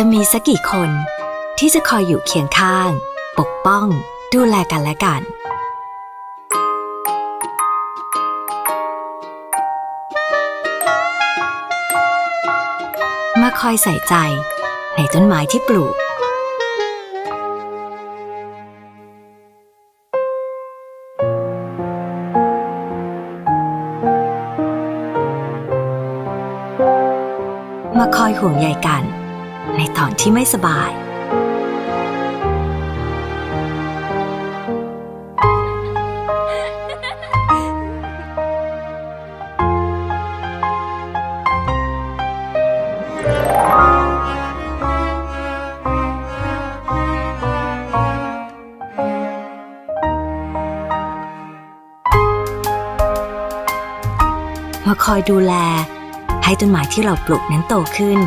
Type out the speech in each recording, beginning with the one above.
จะมีสักกี่คน ที่จะคอยอยู่เคียงข้าง ปกป้อง ดูแลกันและกัน มาคอยใส่ใจในต้นไม้ที่ปลูกมาคอยห่วงใยกัน ในตอนที่ไม่สบาย มาคอยดูแล ให้ต้นไม้ที่เราปลูกนั้นโตขึ้น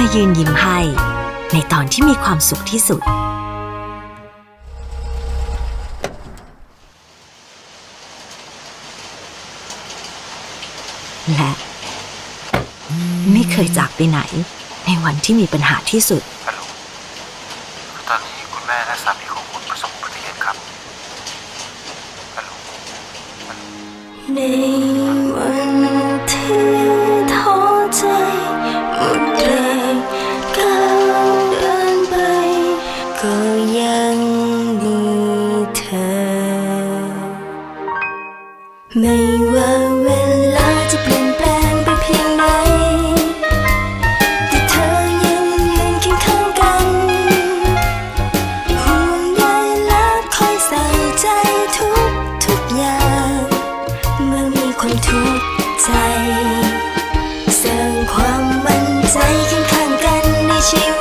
มายืนยิ้มให้ ในตอนที่มีความสุขที่สุด และ ไม่เคยจากไปไหน ในวันที่มีปัญหาที่สุด ฮัลโหลตอนนี้คุณแม่และสามีของคุณประสบอุบัติเหตุครับฮัลโหลฮัลโหลใไม่ว่าเวลาจะเปลี่ยนแปลงไปเพียงไหนแต่เธอยังยืนเคียงข้างกันห่วงใยและคอยใส่ใจทุกทุกอย่าง เมื่อมีความทุกข์ใจสร้างความมั่นใจข้างข้างกันในชีวิต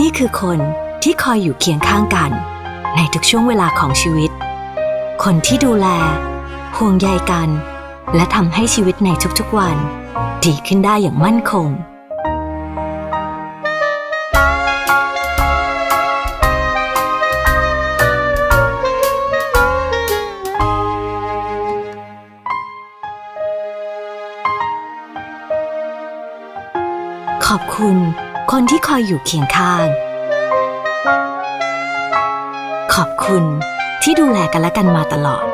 นี่คือคนที่คอยอยู่เคียงข้างกัน ในทุกช่วงเวลาของชีวิต คนที่ดูแล ห่วงใยกัน และทำให้ชีวิตในทุกๆวัน ดีขึ้นได้อย่างมั่นคง ขอบคุณ คนที่คอยอยู่เคียงข้าง ขอบคุณที่ดูแลกันและกันมาตลอด